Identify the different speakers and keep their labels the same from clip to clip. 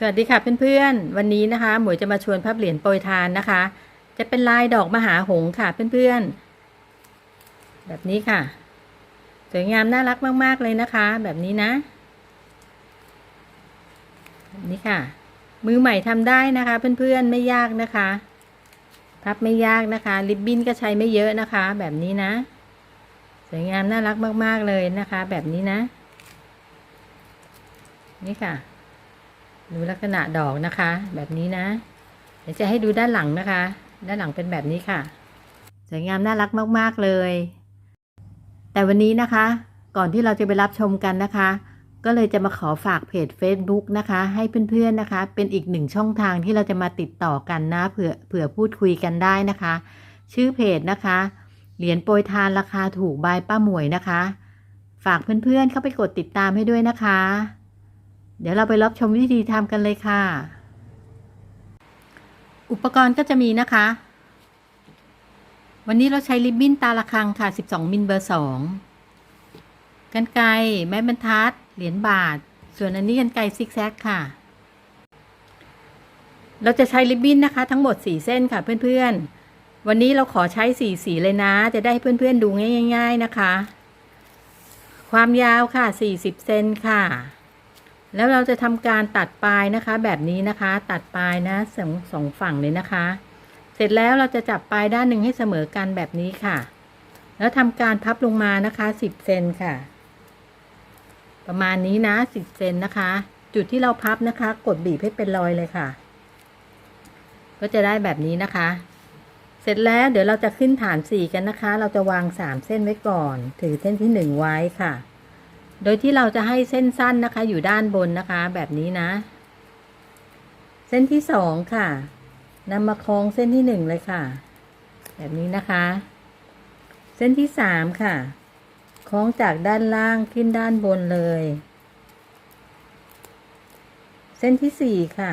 Speaker 1: สวัสดีค่ะเพื่อนๆ วันนี้นะคะหมวยจะมาชวนพับเหรียญโปรยทานนะคะ จะเป็นลายดอกมหาหงส์ค่ะเพื่อนๆ แบบนี้ค่ะ สวยงามน่ารักมากๆเลยนะคะ แบบนี้นะแบบนี้ค่ะ มือใหม่ทำได้นะคะ เพื่อนๆไม่ยากนะคะ พับไม่ยากนะคะ ริบบิ้นก็ใช้ไม่เยอะนะคะ แบบนี้นะ สวยงามน่ารักมากๆเลยนะคะ แบบนี้นะ นี่ค่ะ ดูลักษณะดอกนะคะ แบบนี้นะ เดี๋ยวจะให้ดูด้านหลังนะคะ ด้านหลังเป็นแบบนี้ค่ะ สวยงามน่ารักมาก ๆ เลย แต่วันนี้นะคะ ก่อนที่เราจะไปรับชมกันนะคะ ก็เลยจะมาขอฝากเพจ Facebook นะคะ ให้เพื่อนๆนะคะ เป็นอีกหนึ่งช่องทางที่เราจะมาติดต่อกันนะเผื่อเผื่อพูดคุยกันได้นะคะ ชื่อเพจนะคะ เหรียญโปรยทานราคาถูกบายป้าหมวยนะคะ ฝากเพื่อนๆเข้าไปกดติดตามให้ด้วยนะคะ เดี๋ยวเราไปรับชมวิธีทำกันเลยค่ะ อุปกรณ์ก็จะมีนะคะ วันนี้เราใช้ริบบิ้นตาละคังค่ะ 12 มิลเบอร์ 2กันไกรไม้บรรทัด เหรียญบาท ส่วนอันนี้กันไกรซิกแซกค่ะ เราจะใช้ริบบิ้นนะคะ ทั้งหมด 4 เส้นค่ะเพื่อนๆ วันนี้เราขอใช้ 4 สีเลยนะ จะได้เพื่อนๆดูง่าย ๆ นะคะ ความยาวค่ะ 40 เซนค่ะ แล้วเราจะทำการตัดปลายนะคะ แบบนี้นะคะ ตัดปลายนะสองสองฝั่งเลยนะคะ เสร็จแล้วเราจะจับปลายด้านหนึ่งให้เสมอกันแบบนี้ค่ะ แล้วทำการพับลงมานะคะ10เซนค่ะ ประมาณนี้นะ10เซนนะคะ จุดที่เราพับนะคะ กดบีบให้เป็นรอยเลยค่ะ ก็จะได้แบบนี้นะคะ เสร็จแล้วเดี๋ยวเราจะขึ้นฐานสี่กันนะคะ เราจะวางสามเส้นไว้ก่อน ถือเส้นที่หนึ่งไว้ค่ะ โดยที่เราจะให้เส้นสั้นนะคะ อยู่ด้านบนนะคะ แบบนี้นะ เส้นที่สองค่ะนำมาคล้องเส้นที่หนึ่งเลยค่ะ แบบนี้นะคะ เส้นที่สามค่ะคล้องจากด้านล่างขึ้นด้านบนเลย เส้นที่สี่ค่ะ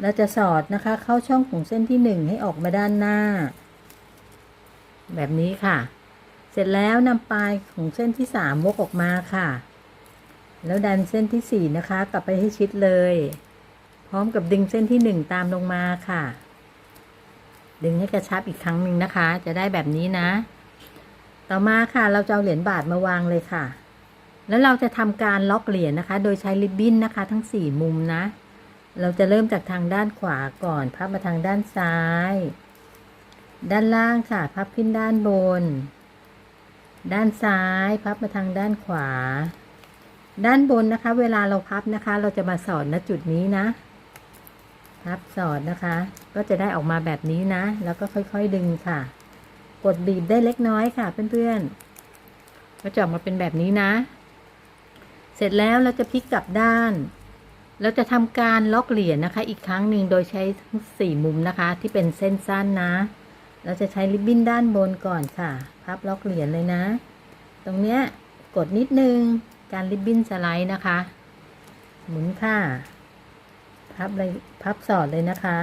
Speaker 1: เราจะสอดนะคะ เข้าช่องของเส้นที่หนึ่งให้ออกมาด้านหน้า แบบนี้ค่ะ เสร็จแล้วนำปลายของเส้นที่สามวกออกมาค่ะ แล้วดันเส้นที่สี่นะคะ กลับไปให้ชิดเลย พร้อมกับดึงเส้นที่หนึ่งตามลงมาค่ะ ดึงให้กระชับอีกครั้งหนึ่งนะคะ จะได้แบบนี้นะ ต่อมาค่ะเราจะเอาเหรียญบาทมาวางเลยค่ะ แล้วเราจะทำการล็อกเหรียญนะคะ โดยใช้ริบบิ้นนะคะ ทั้งสี่มุมนะ เราจะเริ่มจากทางด้านขวาก่อนพับมาทางด้านซ้าย ด้านล่างค่ะ พับขึ้นด้านบน ด้านซ้ายพับมาทางด้านขวา ด้านบนนะคะ เวลาเราพับนะคะ เราจะมาสอดณจุดนี้นะ พับสอดนะคะ ก็จะได้ออกมาแบบนี้นะ แล้วก็ค่อยๆดึงค่ะ กดบีบได้เล็กน้อยค่ะ เพื่อนๆก็จะออกมาเป็นแบบนี้นะ เสร็จแล้วเราจะพลิกกลับด้าน เราจะทำการล็อกเหรียญนะคะ อีกครั้งหนึ่งโดยใช้ทั้งสี่มุมนะคะ ที่เป็นเส้นสั้นนะ เราจะใช้ริบบิ้นด้านบนก่อนค่ะ พับล็อกเหรียญเลยนะ ตรงเนี้ยกดนิดนึงการริบบิ้นสไลด์นะคะ หมุนค่ะพับเลยพับสอดเลยนะคะ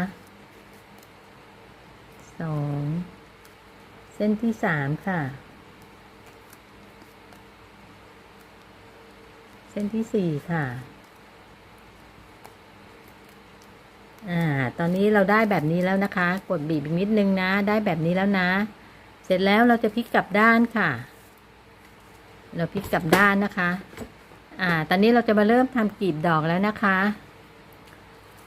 Speaker 1: สองเส้นที่สามค่ะ เส้นที่สี่ค่ะอ่าตอนนี้เราได้แบบนี้แล้วนะคะ กดบีบอีกนิดนึงนะ ได้แบบนี้แล้วนะ เสร็จแล้วเราจะพลิกกลับด้านค่ะ เราพลิกกลับด้านนะคะ อ่า ตอนนี้เราจะมาเริ่มทำกลีบดอกแล้วนะคะ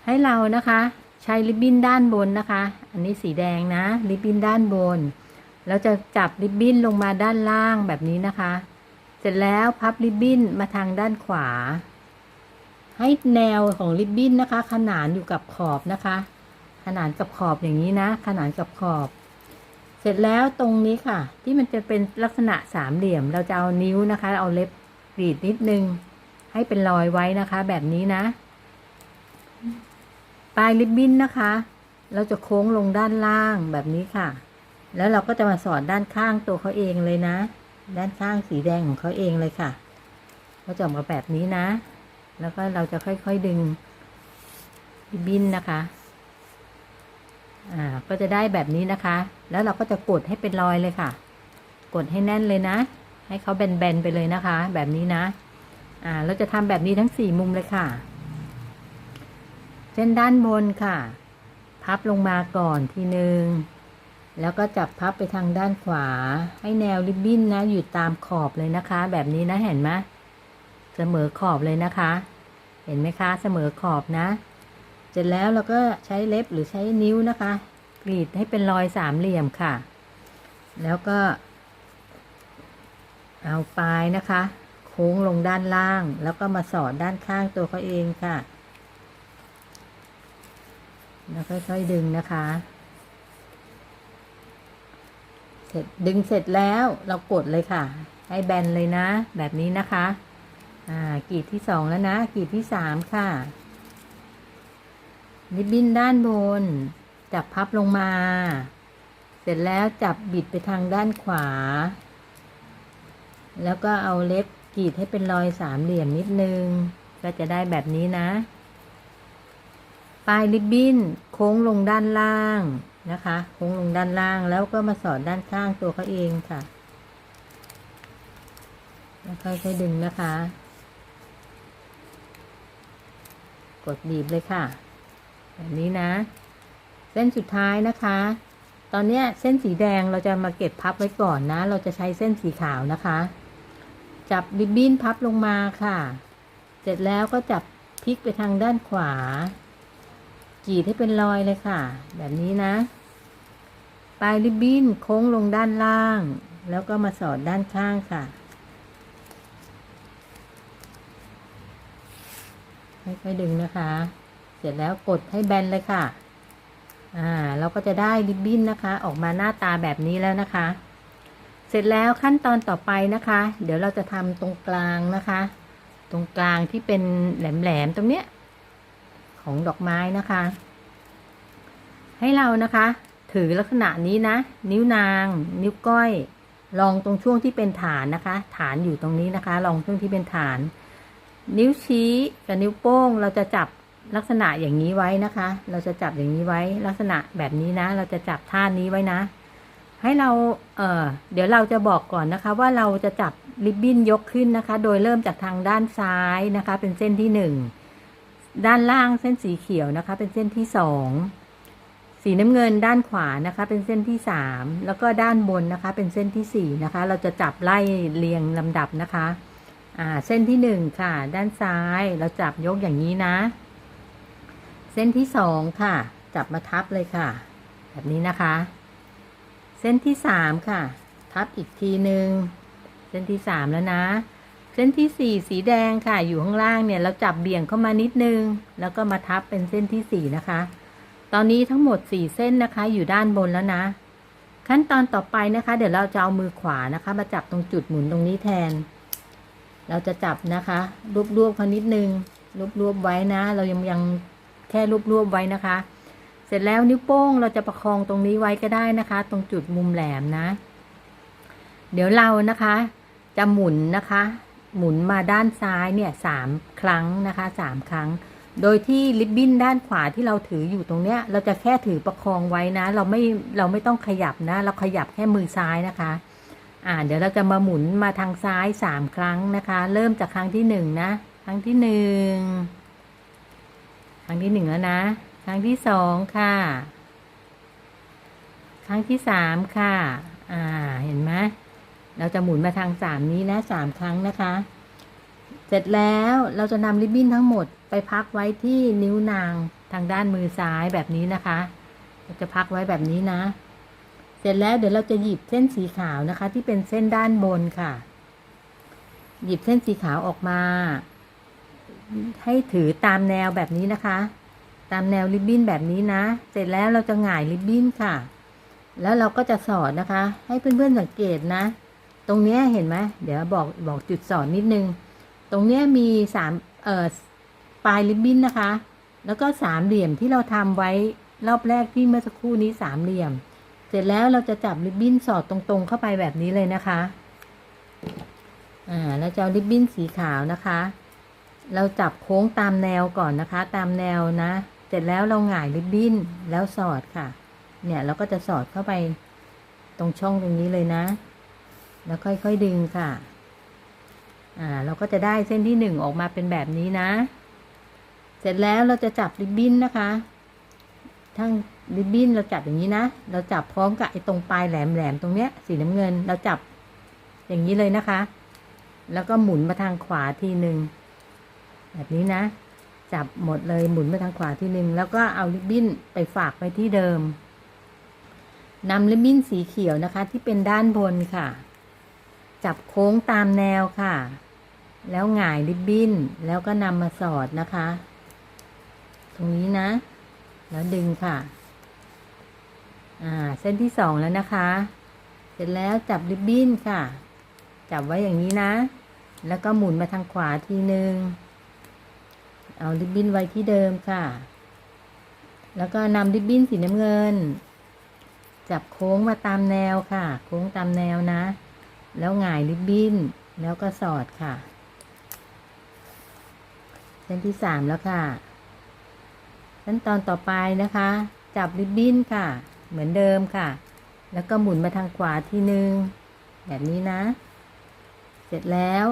Speaker 1: ให้เรานะคะ ใช้ริบบิ้นด้านบนนะคะ อันนี้สีแดงนะริบบิ้นด้านบน เราจะจับริบบิ้นลงมาด้านล่างแบบนี้นะคะ เสร็จแล้วพับริบบิ้นมาทางด้านขวา ให้แนวของริบบิ้นนะคะ ขนานอยู่กับขอบนะคะ ขนานกับขอบอย่างนี้นะ ขนานกับขอบ เสร็จแล้วตรงนี้ค่ะ ที่มันจะเป็นลักษณะสามเหลี่ยม เราจะเอานิ้วนะคะ เอาเล็บกรีดนิดนึง ให้เป็นรอยไว้นะคะ แบบนี้นะ ปลายริบบิ้นนะคะ เราจะโค้งลงด้านล่างแบบนี้ค่ะ แล้วเราก็จะมาสอดด้านข้างตัวเขาเองเลยนะ ด้านข้างสีแดงของเขาเองเลยค่ะก็จะออกมาแบบนี้นะ แล้วก็เราจะค่อยๆดึงริบบิ้นนะคะ อ่าก็จะได้แบบนี้นะคะ แล้วเราก็จะกดให้เป็นรอยเลยค่ะ กดให้แน่นเลยนะ ให้เขาแบนๆไปเลยนะคะ แบบนี้นะ อ่า เราจะทำแบบนี้ทั้งสี่มุมเลยค่ะเส้นด้านบนค่ะ พับลงมาก่อนทีหนึ่งแล้วก็จับพับไปทางด้านขวา ให้แนวริบบิ้นนะ อยู่ตามขอบเลยนะคะ แบบนี้นะเห็นไหมเสมอขอบเลยนะคะ เห็นไหมคะ เสมอขอบนะ เสร็จแล้วเราก็ใช้เล็บหรือใช้นิ้วนะคะ กรีดให้เป็นรอยสามเหลี่ยมค่ะ แล้วก็ เอาปลายนะคะ โค้งลงด้านล่าง แล้วก็มาสอดด้านข้างตัวเขาเองค่ะ แล้วค่อยๆดึงนะคะเสร็จดึงเสร็จแล้วเรากดเลยค่ะ ให้แบนเลยนะ แบบนี้นะคะ อ่ากรีดที่สองแล้วนะกรีดที่สามค่ะ ริบบิ้นด้านบน จับพับลงมา เสร็จแล้วจับบิดไปทางด้านขวา แล้วก็เอาเล็บกรีดให้เป็นรอยสามเหลี่ยมนิดนึง ก็จะได้แบบนี้นะ ปลายริบบิ้นโค้งลงด้านล่างนะคะ โค้งลงด้านล่างแล้วก็มาสอดด้านข้างตัวเขาเองค่ะแล้วค่อยๆดึงนะคะ กดบีบเลยค่ะ แบบนี้นะ เส้นสุดท้ายนะคะ ตอนนี้เส้นสีแดงเราจะมาเก็บพับไว้ก่อนนะ เราจะใช้เส้นสีขาวนะคะ จับริบบิ้นพับลงมาค่ะ เสร็จแล้วก็จับพลิกไปทางด้านขวากีดให้เป็นรอยเลยค่ะ แบบนี้นะปลายริบบิ้นโค้งลงด้านล่าง แล้วก็มาสอดด้านข้างค่ะค่อยๆดึงนะคะ ร็จแล้วกดให้แบนเลยค่ะ อ่า เราก็จะได้ริบบิ้นนะคะ ออกมาหน้าตาแบบนี้แล้วนะคะ เสร็จแล้วขั้นตอนต่อไปนะคะ เดี๋ยวเราจะทำตรงกลางนะคะ ตรงกลางที่เป็นแหลมๆตรงเนี้ยของดอกไม้นะคะ ให้เรานะคะ ถือลักษณะนี้นะ นิ้วนาง นิ้วก้อย ลองตรงช่วงที่เป็นฐานนะคะ ฐานอยู่ตรงนี้นะคะ ลองช่วงที่เป็นฐาน นิ้วชี้กับนิ้วโป้งเราจะจับ ลักษณะอย่างนี้ไว้นะคะ เราจะจับอย่างนี้ไว้ลักษณะแบบนี้นะ เราจะจับท่านี้ไว้นะ ให้เราเอ่อเดี๋ยวเราจะบอกก่อนนะคะ ว่าเราจะจับริบบิ้นยกขึ้นนะคะ โดยเริ่มจากทางด้านซ้ายนะคะ เป็นเส้นที่หนึ่งด้านล่างเส้นสีเขียวนะคะ เป็นเส้นที่สองสีน้ำเงินด้านขวานะคะ เป็นเส้นที่สามแล้วก็ด้านบนนะคะ เป็นเส้นที่สี่นะคะ เราจะจับไล่เรียงลำดับนะคะ อ่า เส้นที่หนึ่งค่ะ ด้านซ้ายเราจับยกอย่างนี้นะ เส้นที่สองค่ะ จับมาทับเลยค่ะ แบบนี้นะคะ เส้นที่สามค่ะ ทับอีกทีหนึ่งเส้นที่สามแล้วนะ เส้นที่สี่สีแดงค่ะ อยู่ข้างล่างเนี่ยเราจับเบี่ยงเข้ามานิดนึง แล้วก็มาทับเป็นเส้นที่สี่นะคะ ตอนนี้ทั้งหมดสี่เส้นนะคะ อยู่ด้านบนแล้วนะ ขั้นตอนต่อไปนะคะ เดี๋ยวเราจะเอามือขวานะคะ มาจับตรงจุดหมุนตรงนี้แทน เราจะจับนะคะ รวบๆเขานิดนึงรวบๆไว้นะ เรายังยัง ค่รวบๆไว้นะคะ เสร็จแล้วนิ้วโป้งเราจะประคองตรงนี้ไว้ก็ได้นะคะ ตรงจุดมุมแหลมนะ เดี๋ยวเรานะคะ จะหมุนนะคะ หมุนมาด้านซ้ายเนี่ยสามครั้งนะคะสามครั้ง โดยที่ริบบิ้นด้านขวาที่เราถืออยู่ตรงเนี้ย เราจะแค่ถือประคองไว้นะ เราไม่เราไม่ต้องขยับนะ เราขยับแค่มือซ้ายนะคะอ่าเดี๋ยวเราจะมาหมุนมาทางซ้ายสามครั้งนะคะ เริ่มจากครั้งที่หนึ่งนะ ครั้งที่หนึ่ง ครั้งที่หนึ่งแล้วนะ ครั้งที่สองค่ะ ครั้งที่สามค่ะ อ่า เห็นไหมเราจะหมุนมาทางสามนี้นะสามครั้งนะคะ เสร็จแล้วเราจะนำริบบิ้นทั้งหมดไปพักไว้ที่นิ้วนางทางด้านมือซ้ายแบบนี้นะคะ เราจะพักไว้แบบนี้นะ เสร็จแล้วเดี๋ยวเราจะหยิบเส้นสีขาวนะคะ ที่เป็นเส้นด้านบนค่ะ หยิบเส้นสีขาวออกมา ให้ถือตามแนวแบบนี้นะคะ ตามแนวริบบิ้นแบบนี้นะ เสร็จแล้วเราจะหงายริบบิ้นค่ะ แล้วเราก็จะสอดนะคะ ให้เพื่อนๆสังเกตนะ ตรงเนี้ยเห็นไหมเดี๋ยวบอกบอกจุดสอนนิดนึง ตรงเนี้ยมีสามเอ่อปลายริบบิ้นนะคะ แล้วก็สามเหลี่ยมที่เราทำไว้รอบแรกที่เมื่อสักครู่นี้สามเหลี่ยม เสร็จแล้วเราจะจับริบบิ้นสอดตรงๆ เข้าไปแบบนี้เลยนะคะ อ่า แล้วจะเอาริบบิ้นสีขาวนะคะ เราจับโค้งตามแนวก่อนนะคะ ตามแนวนะ เสร็จแล้วเราหงายริบบิ้นแล้วสอดค่ะ เนี่ยเราก็จะสอดเข้าไปตรงช่องตรงนี้เลยนะ แล้วค่อยๆดึงค่ะ อ่า เราก็จะได้เส้นที่หนึ่งออกมาเป็นแบบนี้นะ เสร็จแล้วเราจะจับริบบิ้นนะคะ ทั้งริบบิ้นเราจับอย่างนี้นะ เราจับพร้อมกับไอ้ตรงปลายแหลมๆตรงเนี้ย สีน้ำเงิน เราจับอย่างนี้เลยนะคะ แล้วก็หมุนมาทางขวาทีหนึ่ง แบบนี้นะ จับหมดเลยหมุนมาทางขวาทีหนึ่งแล้วก็เอาริบบิ้นไปฝากไว้ที่เดิมนำริบบิ้นสีเขียวนะคะ ที่เป็นด้านบนค่ะ จับโค้งตามแนวค่ะ แล้วหงายริบบิ้นแล้วก็นำมาสอดนะคะ ตรงนี้นะ แล้วดึงค่ะ อ่า เส้นที่สองแล้วนะคะ เสร็จแล้วจับริบบิ้นค่ะ จับไว้อย่างนี้นะ แล้วก็หมุนมาทางขวาทีหนึ่ง เอาริบบิ้นไว้ที่เดิมค่ะ แล้วก็นำริบบิ้นสีน้ำเงิน จับโค้งมาตามแนวค่ะ โค้งตามแนวนะ แล้วหงายริบบิ้น แล้วก็สอดค่ะ เส้นที่สามแล้วค่ะ ขั้นตอนต่อไปนะคะ จับริบบิ้นค่ะ เหมือนเดิมค่ะ แล้วก็หมุนมาทางขวาทีนึง แบบนี้นะ เสร็จแล้ว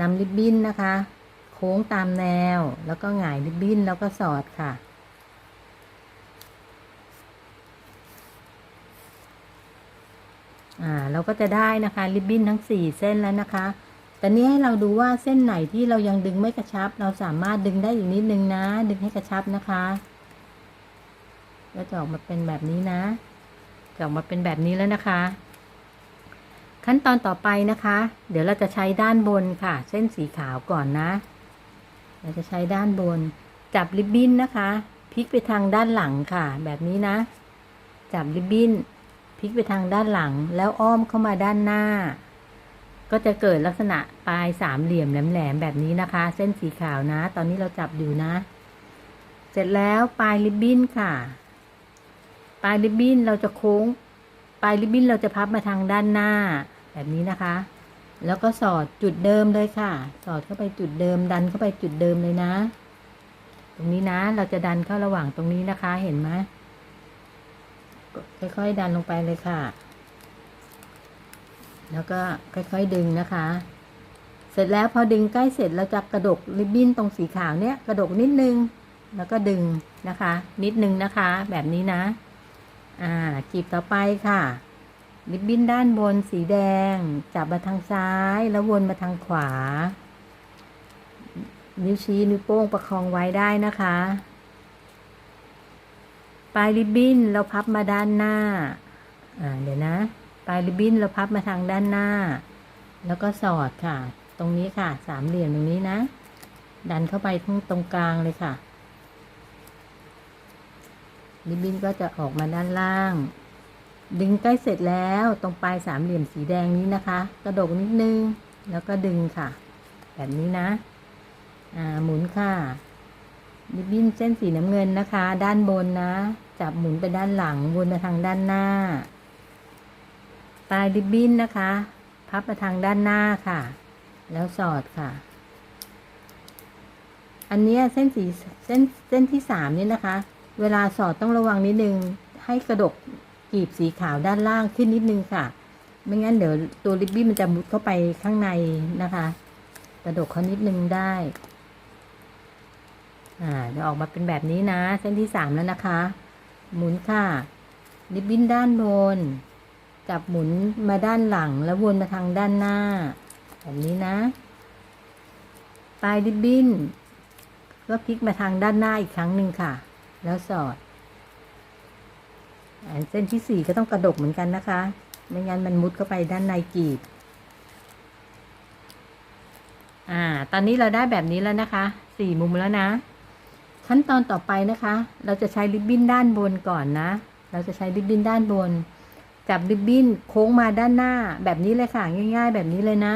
Speaker 1: นำริบบิ้นนะคะ โค้งตามแนว แล้วก็หงายริบบิ้นแล้วก็สอดค่ะ อ่า เราก็จะได้นะคะ ริบบิ้นทั้งสี่เส้นแล้วนะคะ แต่นี้ให้เราดูว่าเส้นไหนที่เรายังดึงไม่กระชับ เราสามารถดึงได้อีกนิดนึงนะ ดึงให้กระชับนะคะก็จะออกมาเป็นแบบนี้นะจะออกมาเป็นแบบนี้แล้วนะคะ ขั้นตอนต่อไปนะคะ เดี๋ยวเราจะใช้ด้านบนค่ะ เส้นสีขาวก่อนนะ เราจะใช้ด้านบน จับริบบิ้นนะคะพลิกไปทางด้านหลังค่ะ แบบนี้นะ จับริบบิ้นพลิกไปทางด้านหลังแล้วอ้อมเข้ามาด้านหน้า ก็จะเกิดลักษณะปลายสามเหลี่ยมแหลมๆแบบนี้นะคะ เส้นสีขาวนะ ตอนนี้เราจับอยู่นะ เสร็จแล้วปลายริบบิ้นค่ะ ปลายริบบิ้นเราจะโค้ง ปลายริบบิ้นเราจะพับมาทางด้านหน้า แบบนี้นะคะ แล้วก็สอดจุดเดิมเลยค่ะ สอดเข้าไปจุดเดิม ดันเข้าไปจุดเดิมเลยนะ ตรงนี้นะ เราจะดันเข้าระหว่างตรงนี้นะคะ เห็นไหมค่อยๆดันลงไปเลยค่ะ แล้วก็ค่อยๆดึงนะคะ เสร็จแล้วพอดึงใกล้เสร็จเราจะกระดกริบบิ้นตรงสีขาวเนี้ยกระดกนิดนึง แล้วก็ดึงนะคะ นิดนึงนะคะ แบบนี้นะ อ่าจีบต่อไปค่ะ ริบบิ้นด้านบนสีแดง จับมาทางซ้ายแล้ววนมาทางขวา นิ้วชี้นิ้วโป้งประคองไว้ได้นะคะ ปลายริบบิ้นเราพับมาด้านหน้า อ่าเดี๋ยวนะ ปลายริบบิ้นเราพับมาทางด้านหน้า แล้วก็สอดค่ะ ตรงนี้ค่ะ สามเหลี่ยมตรงนี้นะ ดันเข้าไปทั้งตรงกลางเลยค่ะริบบิ้นก็จะออกมาด้านล่าง ดึงใกล้เสร็จแล้วตรงปลายสามเหลี่ยมสีแดงนี้นะคะ กระดกนิดนึงแล้วก็ดึงค่ะ แบบนี้นะ อ่าหมุนค่ะริบบิ้นเส้นสีน้ำเงินนะคะ ด้านบนนะ จับหมุนไปด้านหลังวนมาทางด้านหน้าปลายริบบิ้นนะคะ พับมาทางด้านหน้าค่ะ แล้วสอดค่ะ อันนี้เส้นสีเส้นเส้นที่สามนี่นะคะ เวลาสอดต้องระวังนิดนึงให้กระดก กีบสีขาวด้านล่างขึ้นนิดนึงค่ะ ไม่งั้นเดี๋ยวตัวริบบิ้นมันจะมุดเข้าไปข้างในนะคะกระดกเขานิดนึงได้ อ่าเดี๋ยวออกมาเป็นแบบนี้นะ เส้นที่สามแล้วนะคะ หมุนค่ะ ริบบิ้นด้านบน จับหมุนมาด้านหลังแล้ววนมาทางด้านหน้า แบบนี้นะ ปลายริบบิ้นก็พลิกมาทางด้านหน้าอีกครั้งหนึ่งค่ะ แล้วสอด เส้นที่สี่ก็ต้องกระดกเหมือนกันนะคะ ไม่งั้นมันมุดเข้าไปด้านในกีบ อ่า ตอนนี้เราได้แบบนี้แล้วนะคะสี่มุมแล้วนะ ขั้นตอนต่อไปนะคะ เราจะใช้ริบบิ้นด้านบนก่อนนะ เราจะใช้ริบบิ้นด้านบน จับริบบิ้นโค้งมาด้านหน้า แบบนี้เลยค่ะ ง่าย ๆ แบบนี้เลยนะ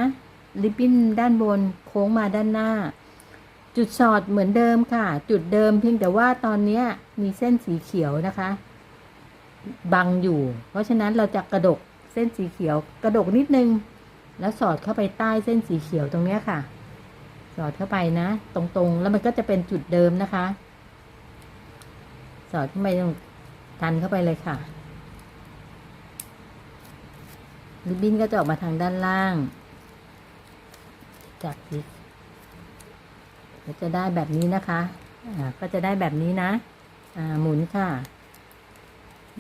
Speaker 1: ริบบิ้นด้านบนโค้งมาด้านหน้าจุดสอดเหมือนเดิมค่ะ จุดเดิมเพียงแต่ว่าตอนนี้มีเส้นสีเขียวนะคะ บังอยู่ เพราะฉะนั้นเราจะกระดกเส้นสีเขียวกระดกนิดนึง แล้วสอดเข้าไปใต้เส้นสีเขียวตรงเนี้ยค่ะ สอดเข้าไปนะ ตรงๆ แล้วมันก็จะเป็นจุดเดิมนะคะ สอดเข้าไปตรงทันเข้าไปเลยค่ะริบบิ้นก็จะออกมาทางด้านล่าง จากที่จะได้แบบนี้นะคะ อ่า ก็จะได้แบบนี้นะ อ่า หมุนค่ะ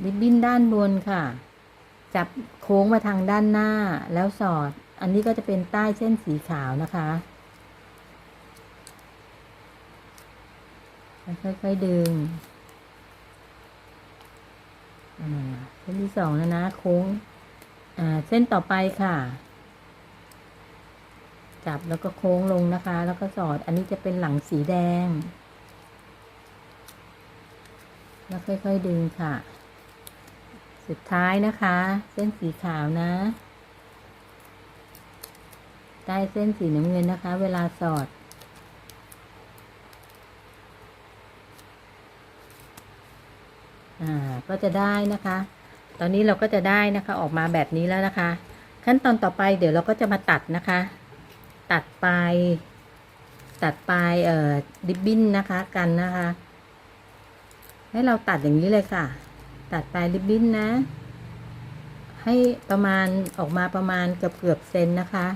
Speaker 1: ริบบิ้นด้านบนค่ะ จับโค้งมาทางด้านหน้าแล้วสอด อันนี้ก็จะเป็นใต้เส้นสีขาวนะคะ ค่อยๆดึงอ่าเส้นที่สองแล้วนะ โค้ง อ่า เส้นต่อไปค่ะ จับแล้วก็โค้งลงนะคะ แล้วก็สอด อันนี้จะเป็นหลังสีแดง แล้วค่อย ๆ ดึงค่ะ สุดท้ายนะคะ เส้นสีขาวนะ ใต้เส้นสีน้ำเงินนะคะ เวลาสอด อ่า ก็จะได้นะคะ ตอนนี้เราก็จะได้นะคะออกมาแบบนี้แล้วนะคะ ขั้นตอนต่อไปเดี๋ยวเราก็จะมาตัดนะคะ ตัดปลายตัดปลายเอ่อริบบิ้นนะคะกันนะคะ ให้เราตัดอย่างนี้เลยค่ะ ตัดปลายริบบิ้นนะ ให้ประมาณออกมาประมาณเกือบเกือบเซนนะคะ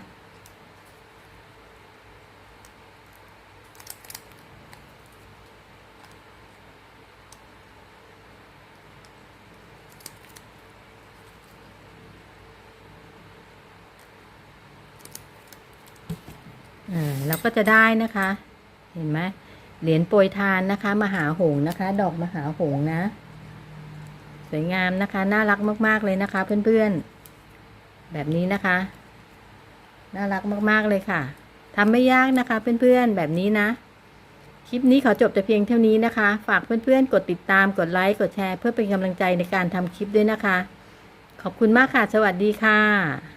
Speaker 1: อ่าเราก็จะได้นะคะ เห็นไหมเหรียญโปรยทานนะคะ มหาหงนะคะ ดอกมหาหงนะ สวยงามนะคะ น่ารักมาก ๆ เลยนะคะ เพื่อนๆ แบบนี้นะคะ น่ารักมาก ๆ เลยค่ะทำไม่ยากนะคะ เพื่อนๆ แบบนี้นะ คลิปนี้ขอจบแต่เพียงเท่านี้นะคะ ฝากเพื่อนๆ กดติดตาม กดไลค์ กดแชร์ เพื่อเป็นกำลังใจในการทำคลิปด้วยนะคะ ขอบคุณมากค่ะ สวัสดีค่ะ